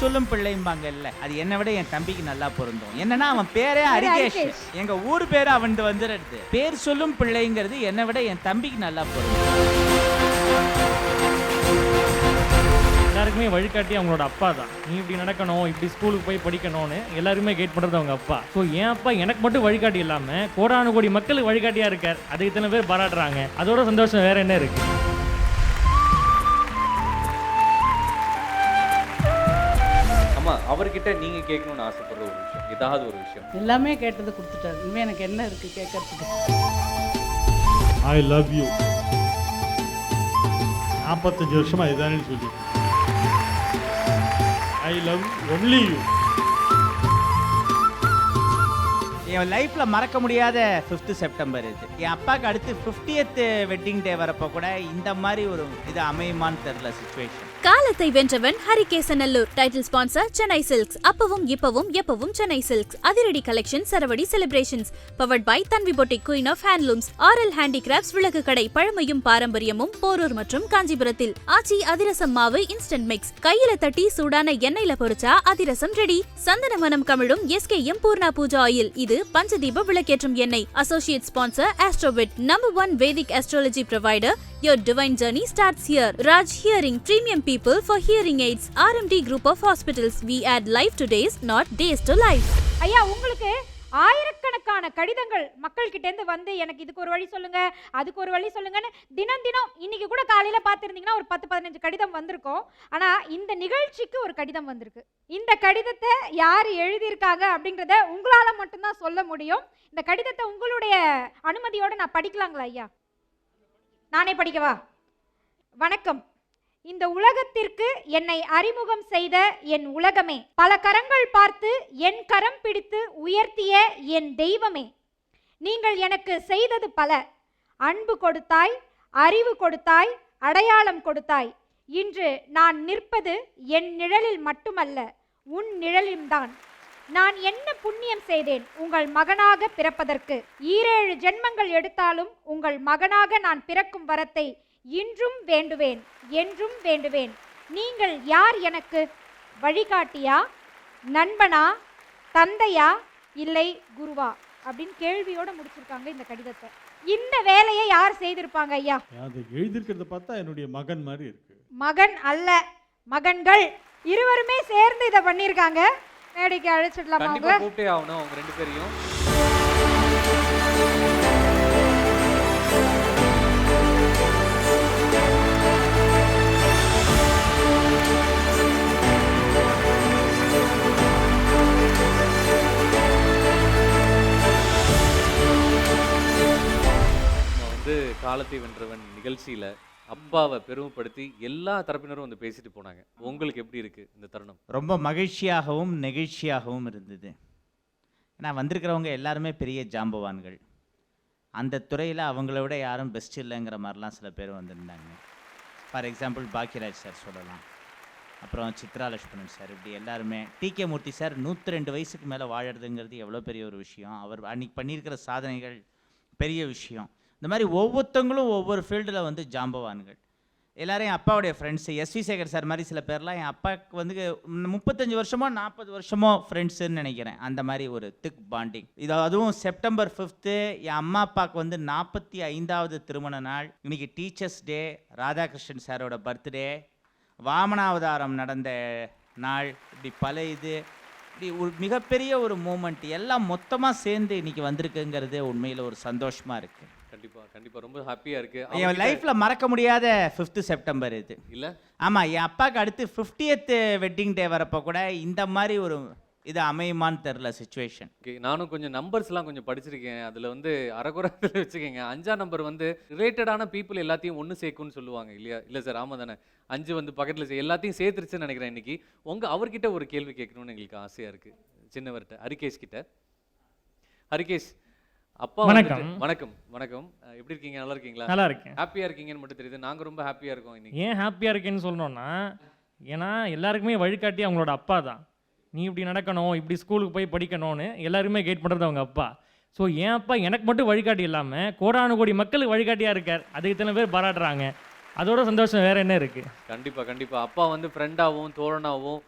சொல்லும் பிள்ளைம்பாங்கல்ல அது என்னை விட என் தம்பிக்கு நல்லா பொருந்தும். என்னன்னா அவன் பேரே ஹரிகேஷ். எங்க ஊர் பேரு அவன் வந்துடுறது பேர் சொல்லும் பிள்ளைங்கிறது என்னை விட என் தம்பிக்கு நல்லா பொருந்தும். எல்லாருக்குமே வழிகாட்டி அவங்களோட அப்பா தான். நீ இப்படி நடக்கணும் இப்படி ஸ்கூலுக்கு போய் படிக்கணும்னு எல்லாருமே கைட் பண்ணுறது அவங்க அப்பா. ஸோ என் அப்பா எனக்கு மட்டும் வழிகாட்டி இல்லாமல் கோடானு கோடி மக்களுக்கு வழிகாட்டியாக இருக்கார். அதுக்கு இத்தனை பேர் பாராட்டுறாங்க. அதோட சந்தோஷம் வேற என்ன இருக்கு? அவர்கிட்ட நீங்க கேட்கணும்னு ஆசைப்படுற ஒரு விஷயம் ஏதாவது ஒரு விஷயம். எல்லாமே கேட்டது கொடுத்துட்டாரு. இனிமே எனக்கு என்ன இருக்கு கேட்கறதுக்கு? ஐ லவ் யூ நாற்பத்தஞ்சு வருஷமா இதானே சொல்லி ஐ லவ் ஒன்லி யூ என் லைஃப்ல மறக்க முடியாத ஃபிஃப்த்து செப்டம்பர் இது. என் அப்பாவுக்கு அடுத்து ஃபிஃப்டியத் வெட்டிங் டே வரப்போ கூட இந்த மாதிரி ஒரு இது அமையுமான்னு தெரில சுச்சுவேஷன் காலத்தை வென்றவன் Harikesanallur. Title sponsor Chennai silks அப்பவும் இப்பவும் எப்பவும் சென்னை சில்க்ஸ் அதிரடி collection சரவடி celebrations powered by Tanvi boutique queen of handlooms Aral handicrafts விளக்கு கடை பழமையும் பாரம்பரியமும் போரூர் மற்றும் காஞ்சிபுரத்தில். ஆச்சி அதிரசம் மாவு இன்ஸ்டன்ட் மிக்ஸ் கையில தட்டி சூடான எண்ணெயில பொரிச்சா அதிரசம் ரெடி சந்தன மனம் கமிழும் எஸ்கேஎம் பூர்ணா பூஜா ஆயில் இது பஞ்சதீப விளக்கேற்றும் எண்ணெய் associate sponsor Astroved number one Vedic astrology provider Your divine journey starts here. Raj Hearing, premium people for hearing aids. RMD group of hospitals. We add life to days, not days to life. ஐயா உங்களுக்கு ஆயிரக்கணக்கான கடிதங்கள் மக்கள்கிட்டேருந்து வந்து எனக்கு இதுக்கு ஒரு வழி சொல்லுங்க அதுக்கு ஒரு வழி சொல்லுங்கன்னு தினம் தினம் இன்னைக்கு கூட காலையில் பார்த்துருந்தீங்கன்னா ஒரு பத்து பதினஞ்சு கடிதம் வந்திருக்கும். ஆனால் இந்த நிகழ்ச்சிக்கு ஒரு கடிதம் வந்திருக்கு. இந்த கடிதத்தை யார் எழுதியிருக்காங்க அப்படிங்கிறத உங்களால் மட்டும்தான் சொல்ல முடியும். இந்த கடிதத்தை உங்களுடைய அனுமதியோடு நான் படிக்கலாங்களா ஐயா? நானே படிக்கவா? வணக்கம். இந்த உலகத்திற்கு என்னை அறிமுகம் செய்த என் உலகமே. பல கரங்கள் பார்த்து என் கரம் பிடித்து உயர்த்திய என் தெய்வமே. நீங்கள் எனக்கு செய்தது பல. அன்பு கொடுத்தாய் அறிவு கொடுத்தாய் அடையாளம் கொடுத்தாய். இன்று நான் நிற்பது என் நிழலில் மட்டுமல்ல உன் நிழலில்தான். நான் என்ன புண்ணியம் செய்தேன் உங்கள் மகனாக பிறப்பதற்கு? ஈரேழு ஜென்மங்கள் எடுத்தாலும் உங்கள் மகனாக நான் பிறக்கும் வரத்தை இன்றும் வேண்டுவேன் என்றும் வேண்டுவேன். நீங்கள் யார் எனக்கு வழிகாட்டியா? நண்பனா? தந்தையா? இல்லை குருவா? அப்படின்னு கேள்வியோட முடிச்சிருக்காங்க இந்த கடிதத்தை. இந்த வேலையை யார் செய்திருப்பாங்க ஐயா? அதை எழுதியிருக்கிறத பார்த்தா என்னுடைய மகன் மாதிரி இருக்கு. மகன் அல்ல மகன்கள் இருவருமே சேர்ந்து இதை பண்ணியிருக்காங்க. மேடைக்கு அழைச்சிடலாமா கூப்பிட்டே ஆகணும் அவங்க ரெண்டு பேரையும். காலத்தை வென்றவன் நிகழ்ச்சியில் அப்பாவை பெருமைப்படுத்தி எல்லா தரப்பினரும் வந்து பேசிட்டு போனாங்க. உங்களுக்கு எப்படி இருக்கு இந்த தருணம்? ரொம்ப மகிழ்ச்சியாகவும் நெகிழ்ச்சியாகவும் இருந்தது. ஏன்னா வந்திருக்கிறவங்க எல்லாருமே பெரிய ஜாம்பவான்கள். அந்த துறையில் அவங்கள விட யாரும் பெஸ்ட் இல்லைங்கிற மாதிரிலாம் சில பேர் வந்திருந்தாங்க. ஃபார் எக்ஸாம்பிள் பாக்கியராஜ் சார் சொல்லலாம். அப்புறம் சித்ரா லட்சுமணன் சார் இப்படி எல்லாருமே. டி கே மூர்த்தி சார் நூற்றி ரெண்டு வயசுக்கு மேலே வாழறதுங்கிறது எவ்வளோ பெரிய ஒரு விஷயம். அவர் அன்னைக்கு பண்ணியிருக்கிற சாதனைகள் பெரிய விஷயம். இந்த மாதிரி ஒவ்வொருத்தவங்களும் ஒவ்வொரு ஃபீல்டில் வந்து ஜாம்பவான்கள் எல்லாரும் என் அப்பாவுடைய ஃப்ரெண்ட்ஸு எஸ்வி சேகர் சார் மாதிரி சில பேர்லாம் என் அப்பாவுக்கு வந்து முப்பத்தஞ்சு வருஷமோ நாற்பது வருஷமோ ஃப்ரெண்ட்ஸுன்னு நினைக்கிறேன். அந்த மாதிரி ஒரு திக் பாண்டிங் இது அதுவும் செப்டம்பர் ஃபிஃப்த்து என் அம்மா அப்பாவுக்கு வந்து நாற்பத்தி ஐந்தாவது திருமண நாள். இன்னைக்கு டீச்சர்ஸ் டே ராதாகிருஷ்ணன் சாரோட பர்த்டே வாமனாவதாரம் நடந்த நாள். இப்படி பல இது. இப்படி ஒரு மிகப்பெரிய ஒரு மூமெண்ட் எல்லாம் மொத்தமாக சேர்ந்து இன்னைக்கு வந்திருக்குங்கிறது உண்மையில் ஒரு சந்தோஷமாக இருக்குது கண்டிப்பா கண்டிப்பா. ரொம்ப ஹாப்பியா இருக்கு. என் லைஃப்பில் மறக்க முடியாத ஃபிஃப்த்து செப்டம்பர் இது. இல்ல? ஆமாம் என் அப்பாவுக்கு அடுத்து ஃபிஃப்டியத் வெட்டிங் டே வரப்போ கூட இந்த மாதிரி ஒரு இது அமையுமான்னு தெரில சுச்சுவேஷன் ஓகே நானும் கொஞ்சம் நம்பர்ஸ்லாம் கொஞ்சம் படிச்சிருக்கேன். அதில் வந்து அறகுறத்தில் வச்சுக்கோங்க. அஞ்சாம் நம்பர் வந்து ரிலேட்டடான பீப்புள் எல்லாத்தையும் ஒன்று சேர்க்கும்னு சொல்லுவாங்க இல்லையா? இல்லை சார் ஆமாம் தானே? அஞ்சு வந்து பக்கத்தில் எல்லாத்தையும் சேர்த்துருச்சுன்னு நினைக்கிறேன் இன்னைக்கு. உங்கள் அவர்கிட்ட ஒரு கேள்வி கேட்கணும்னு எங்களுக்கு ஆசையாக இருக்குது சின்னவர்கிட்ட ஹரிகேஷ் கிட்ட ஹரிகேஷ் அப்பா வணக்கம். வணக்கம் வணக்கம். எப்படி இருக்கீங்க? நல்லா இருக்கீங்களா? நல்லா இருக்கேன். ஹாப்பியாக இருக்கீங்கன்னு மட்டும் தெரியுது. நாங்கள் ரொம்ப ஹாப்பியாக இருக்கோம் இன்னைக்கு. ஏன் ஹாப்பியாக இருக்கேன்னு சொல்லணும்னா ஏன்னா எல்லாருக்குமே வழிகாட்டி அவங்களோட அப்பா தான். நீ இப்படி நடக்கணும் இப்படி ஸ்கூலுக்கு போய் படிக்கணும்னு எல்லாருமே கைட் பண்ணுறது அவங்க அப்பா. ஸோ என் அப்பா எனக்கு மட்டும் வழிகாட்டி இல்லாமல் கோடானு கோடி மக்களுக்கு வழிகாட்டியாக இருக்கார். அதுக்கு இத்தனை பேர் பாராட்டுறாங்க. அதோட சந்தோஷம் வேற என்ன இருக்குது கண்டிப்பா கண்டிப்பா. அப்பா வந்து ஃப்ரெண்டாகவும் தோழனாகவும்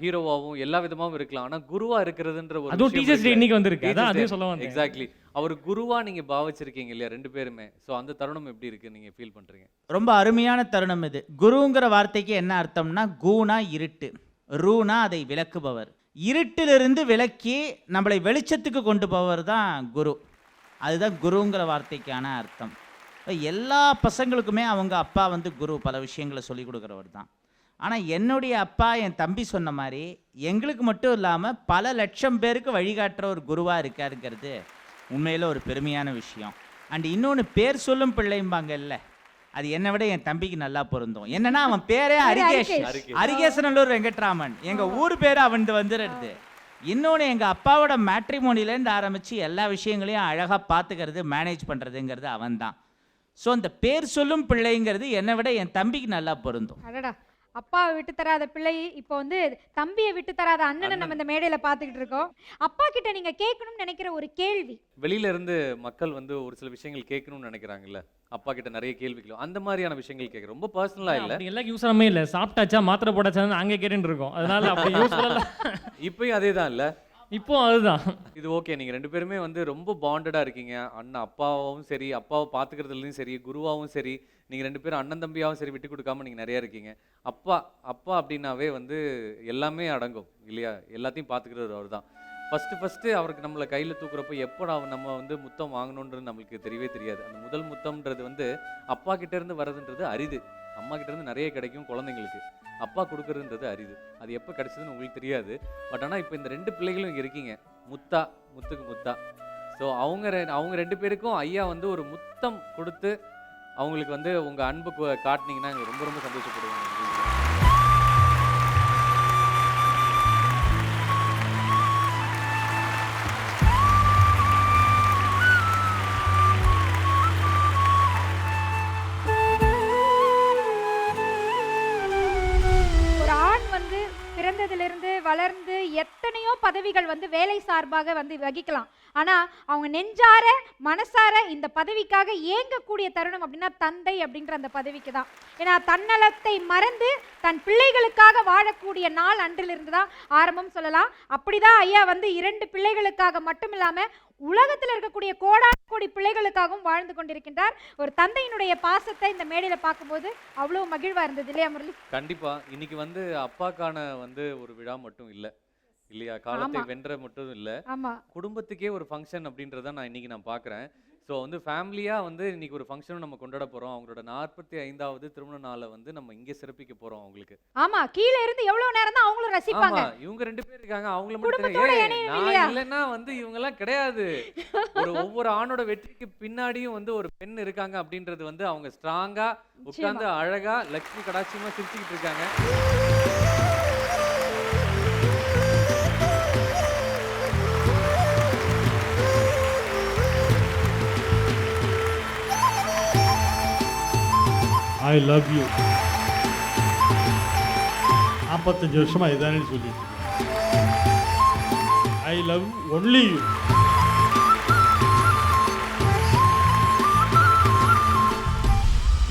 ஹீரோவாகவும் எல்லா விதமாகவும் இருக்கலாம். ஆனா குருவா இருக்கிறதுன்ற ஒரு அதுவும் டீச்சர்ஸ் டே இன்னைக்கு வந்திருக்கு. அதான் அதையும் சொல்ல வந்தேன். எக்ஸாக்ட்லி அவர் குருவா நீங்க பாவிச்சிருக்கீங்க இல்லையா ரெண்டு பேருமே? சோ அந்த தருணம் எப்படி இருக்கு நீங்க ஃபீல் பண்றீங்க? ரொம்ப அருமையான தருணம் இது. குருங்கிற வார்த்தைக்கு என்ன அர்த்தம்னா கூனா இருட்டு. ரூனா அதை விளக்குபவர். இருட்டிலிருந்து விளக்கி நம்மளை வெளிச்சத்துக்கு கொண்டு போவர் தான் குரு. அதுதான் குருங்கிற வார்த்தைக்கான அர்த்தம். எல்லா பசங்களுக்குமே அவங்க அப்பா வந்து குரு பல விஷயங்களை சொல்லி கொடுக்குறவர் தான். ஆனால் என்னுடைய அப்பா என் தம்பி சொன்ன மாதிரி எங்களுக்கு மட்டும் இல்லாமல் பல லட்சம் பேருக்கு வழிகாட்டுற ஒரு குருவாக இருக்காருங்கிறது உண்மையில் ஒரு பெருமையான விஷயம். அண்ட் இன்னொன்று பேர் சொல்லும் பிள்ளைம்பாங்கல்ல அது என்னை விட என் தம்பிக்கு நல்லா பொருந்தும். என்னன்னா அவன் பேரே அரிகேஷ். அரிகேஷ். அரிகேசனல்லூர் வெங்கட்ராமன். எங்க ஊர் பேர் அவன் வந்துடுறது இன்னொன்று எங்கள் அப்பாவோட மேட்ரிமோனிலேருந்து ஆரம்பித்து எல்லா விஷயங்களையும் அழகாக பார்த்துக்கிறது மேனேஜ் பண்ணுறதுங்கிறது அவன்தான். ஸோ அந்த பேர் சொல்லும் பிள்ளைங்கிறது என்னை விட என் தம்பிக்கு நல்லா பொருந்தும். அப்பாவை விட்டு தராத பிள்ளை இப்போ வந்து தம்பியை விட்டு தராத அண்ணனை நம்ம இந்த மேடையில பார்த்துக்கிட்டு இருக்கோம். அப்பா கிட்ட நீங்க கேட்கணும்னு நினைக்கிற ஒரு கேள்வி. வெளியில இருந்து மக்கள் வந்து ஒரு சில விஷயங்கள் கேட்கணும்னு நினைக்கிறாங்கல்ல. அப்பா கிட்ட நிறைய கேள்விகள் அந்த மாதிரியான விஷயங்கள் கேட்க ரொம்ப பர்சனலா இல்ல எல்லாம் யூஸ்ஃபுல்லாமே இல்லை. சாப்பிட்டாச்சா மாத்திரை போட்டாச்சா அங்கே கேட்டுட்டு இருக்கோம். அதனால அப்படி யூஸ்ஃபுல்லாக இப்பயும் அதே தான் இல்ல. இப்போ அதுதான். இது ஓகே நீங்க ரெண்டு பேருமே வந்து ரொம்ப பாண்டடா இருக்கீங்க. அண்ணன் அப்பாவும் சரி அப்பாவை பாத்துக்கிறதுலயும் சரி குருவாவும் சரி நீங்க ரெண்டு பேரும் அண்ணன் தம்பியாவும் சரி விட்டு கொடுக்காம நீங்க நிறைய இருக்கீங்க. அப்பா அப்பா அப்படின்னாவே வந்து எல்லாமே அடங்கும் இல்லையா? எல்லாத்தையும் பாத்துக்கிறது அவர் தான் ஃபர்ஸ்ட் ஃபர்ஸ்ட் அவருக்கு நம்மளை கையில தூக்குறப்போ எப்போ நம்ம வந்து முத்தம் வாங்கணுன்றது நம்மளுக்கு தெரியவே தெரியாது. அந்த முதல் முத்தம்ன்றது வந்து அப்பா கிட்ட இருந்து வர்றதுன்றது அரிது. அம்மா கிட்ட இருந்து நிறைய கிடைக்கும் குழந்தைங்களுக்கு. அப்பா கொடுக்குறதுன்றது அரிது. அது எப்போ கிடச்சதுன்னு உங்களுக்கு தெரியாது. பட் ஆனால் இப்போ இந்த ரெண்டு பிள்ளைகளும் இங்கே இருக்கீங்க. முத்தா முத்துக்கு முத்தா. ஸோ அவங்க ரெ- அவங்க ரெண்டு பேருக்கும் ஐயா வந்து ஒரு முத்தம் கொடுத்து அவங்களுக்கு வந்து உங்கள் அன்பு காட்டினீங்கன்னா காட்டுனீங்கன்னா எங்களுக்கு ரொம்ப ரொம்ப சந்தோஷப்படுவாங்க பிறந்ததிலிருந்து வளர்ந்து எத்தனையோ பதவிகள் வந்து வேலை சார்பாக வந்து வகிக்கலாம். ஆனால் அவங்க நெஞ்சார மனசார இந்த பதவிக்காக ஏங்கக்கூடிய தருணம் அப்படின்னா தந்தை அப்படின்ற அந்த பதவிக்கு தான். ஏன்னா தன்னலத்தை மறந்து தன் பிள்ளைகளுக்காக வாழக்கூடிய நாள் அன்றிலிருந்து தான் ஆரம்பம் சொல்லலாம். அப்படிதான் ஐயா வந்து இரண்டு பிள்ளைகளுக்காக மட்டும் இல்லாமல் உலகத்தில் இருக்கக்கூடிய கோடான கோடி பிள்ளைகளுக்காகவும் வாழ்ந்து கொண்டிருக்கின்றார். ஒரு தந்தையினுடைய பாசத்தை இந்த மேடையில பார்க்கும்போது அவ்வளவு மகிழ்வா இருந்தது இல்லையா முரளி? கண்டிப்பா. இன்னைக்கு வந்து அப்பாக்கான வந்து ஒரு விழா மட்டும் இல்ல. இல்லையா? காலத்தை. வென்ற மட்டும் இல்ல. ஆமா. குடும்பத்துக்கே ஒரு ஃபங்க்ஷன் அப்படின்றத நான் இன்னைக்கு நான் பார்க்குறேன் ஸோ வந்து ஃபேமிலியாக வந்து இன்னைக்கு ஒரு ஃபங்க்ஷனும் நம்ம கொண்டாட போகிறோம் அவங்களோட நாற்பத்தி ஐந்தாவது திருமண நாளை வந்து நம்ம இங்கே சிறப்பிக்க போகிறோம் அவங்களுக்கு. ஆமா கீழ இருந்து எவ்வளவு நேரம் தான் அவங்களும் ரசிப்பாங்க. ஆமா இவங்க ரெண்டு பேர் இருக்காங்க அவங்கள மட்டும் குடும்பத்தோட தெரியும். ஏய், இணையணும் நான் இல்லையா? இல்லைன்னா வந்து இவங்க எல்லாம் கிடையாது. ஒரு ஒவ்வொரு ஆணோட வெற்றிக்கு பின்னாடியும் வந்து ஒரு பெண் இருக்காங்க அப்படின்றது வந்து அவங்க ஸ்ட்ராங்கா உட்கார்ந்து அழகா லட்சுமி கடாட்சியமா சிரிச்சுக்கிட்டு இருக்காங்க. ஐ லவ் யூ நாற்பத்தஞ்சு வருஷமா இதானே சொல்லிட்டு ஐ லவ் ஒன்லி யூ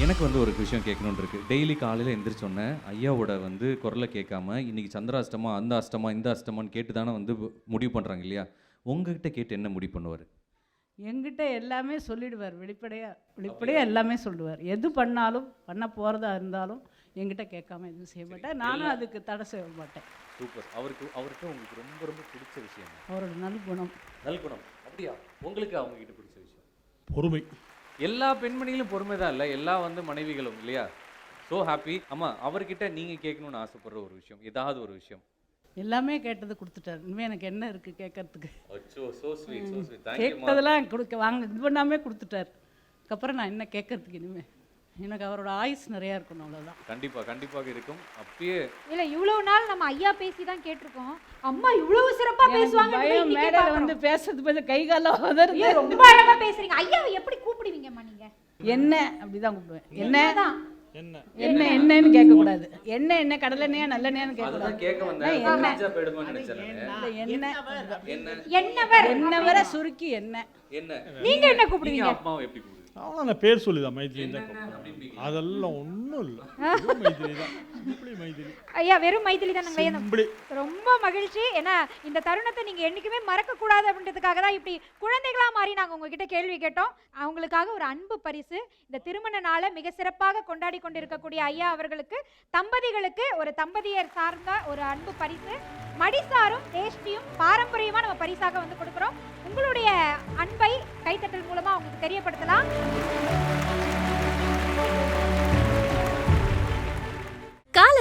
எனக்கு வந்து ஒரு விஷயம் கேட்கணும்னு இருக்கு டெய்லி காலையில் எந்திரிச்சோன்னே ஐயாவோட வந்து குரலை கேட்காம இன்னைக்கு சந்திராஷ்டமா அந்த அஷ்டமா இந்த அஷ்டமான்னு கேட்டு தானே வந்து முடிவு பண்ணுறாங்க இல்லையா? உங்ககிட்ட கேட்டு என்ன முடிவு பண்ணுவார்? எங்கிட்ட எல்லாமே சொல்லிடுவார் வெளிப்படையாக வெளிப்படையாக எல்லாமே சொல்லுவார். எது பண்ணாலும் பண்ண போகிறதா இருந்தாலும் என்கிட்ட கேட்காம எதுவும் செய்ய மாட்டேன். நானும் அதுக்கு தடை செய்ய மாட்டேன். சூப்பர். அவருக்கு அவர்கிட்ட உங்களுக்கு ரொம்ப ரொம்ப பிடிச்ச விஷயம்? அவரோட நல்குணம் நல்குணம் அப்படியா? உங்களுக்கு அவங்க கிட்ட பிடிச்ச விஷயம்? பொறுமை. எல்லா பெண்மணிகளும் பொறுமை தான் இல்லை. எல்லா வந்து மனைவிகளும் இல்லையா? ஸோ ஹாப்பி ஆமா அவர்கிட்ட நீங்க கேட்கணும்னு ஆசைப்படுற ஒரு விஷயம் ஏதாவது ஒரு விஷயம். எல்லாமே கேட்டது கொடுத்துட்டார். இனிமேல் எனக்கு என்ன இருக்குது கேட்கறதுக்கு கேட்டதெல்லாம் கொடுக்க வாங்க இது பண்ணாமே கொடுத்துட்டார். அதுக்கப்புறம் நான் என்ன கேட்கறதுக்கு இனிமேல் எனக்கு அவரோட ஆயுஸ் நிறையா இருக்கணும் அவ்வளோதான் கண்டிப்பா கண்டிப்பாக இருக்கும். அப்பயே இல்ல இவ்வளவு நாள் நம்ம ஐயா பேசி தான் கேட்டிருக்கோம். அம்மா இவ்வளவு சிறப்பா பேசுவாங்க பயம் மேடையில் வந்து பேசுறது கொஞ்சம் கை காலம் உதறுது ரொம்ப அழகா பேசுறீங்க. ஐயாவை எப்படி கூப்பிடுவீங்கம்மா நீங்க? என்ன? அப்படிதான் கூப்பிடுவேன். என்ன? என்னதான்? என்ன? என்ன என்னன்னு கேட்கக்கூடாது. என்ன என்ன கடலெண்ணெயா நல்லெண்ணெயான்னு கேட்க வந்தேன். என்ன? நினைச்சேன் நானு. என்ன? என்ன? என்னவர்? என்ன? வர சுருக்கி என்ன? என்ன? நீங்க என்ன கூப்பிடுவீங்க? அம்மாவை எப்படி அவ்வளோ நான் பேர் சொல்லிதான் மைத்லி தான் அதெல்லாம் ஒன்றும் இல்லை. மைதிலி தான். மைதிலி ஐயா வெறும் மைதிலி தானுங்களே சிம்பிளி. ரொம்ப மகிழ்ச்சி. ஏன்னா இந்த தருணத்தை நீங்க என்னைக்குமே மறக்க கூடாது அப்படின்றதுக்காக தான் இப்படி குழந்தைகளா மாறி நாங்க உங்ககிட்ட கேள்வி கேட்டோம். அவங்களுக்காக ஒரு அன்பு பரிசு. இந்த திருமண நாளை மிக சிறப்பாக கொண்டாடி கொண்டிருக்கக்கூடிய ஐயா அவர்களுக்கு தம்பதிகளுக்கு ஒரு தம்பதியர் சார்ந்த ஒரு அன்பு பரிசு. மடிசாரும் தேஷ்டியும் பாரம்பரியமா நம்ம பரிசாக வந்து கொடுக்குறோம். உங்களுடைய அன்பை கைத்தட்டல் மூலமாக அவங்களுக்கு தெரியப்படுத்தலாம்.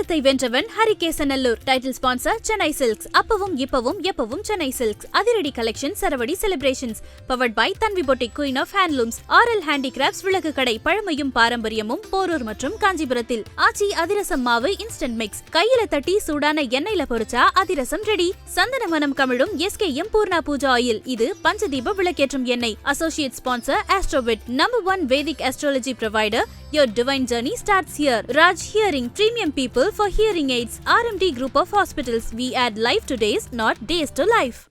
காலத்தை வென்றவன் Harikesanallur title sponsor Chennai silks அப்பவும் இப்பவும் எப்பவும் சென்னை சில்க்ஸ் அதிரடி collection சரவடி celebrations powered by Tanvi boutique queen of handlooms R L handicrafts விளக்கு கடை பழமையும் பாரம்பரியமும் போரூர் மற்றும் காஞ்சிபுரத்தில். ஆச்சி அதிரசம் மாவு இன்ஸ்டன்ட் மிக்ஸ் கையில தட்டி சூடான எண்ணெயில பொரிச்சா அதிரசம் ரெடி சந்தன மனம் கமிழும் எஸ்கேஎம் பூர்ணா பூஜா ஆயில். இது பஞ்சதீப விளக்கேற்றும் எண்ணெய். Associate sponsor Astroved number one Vedic astrology provider Your divine journey starts here. Raj Hearing, premium people for hearing aids. RMD group of hospitals. We add life to days, not days to life.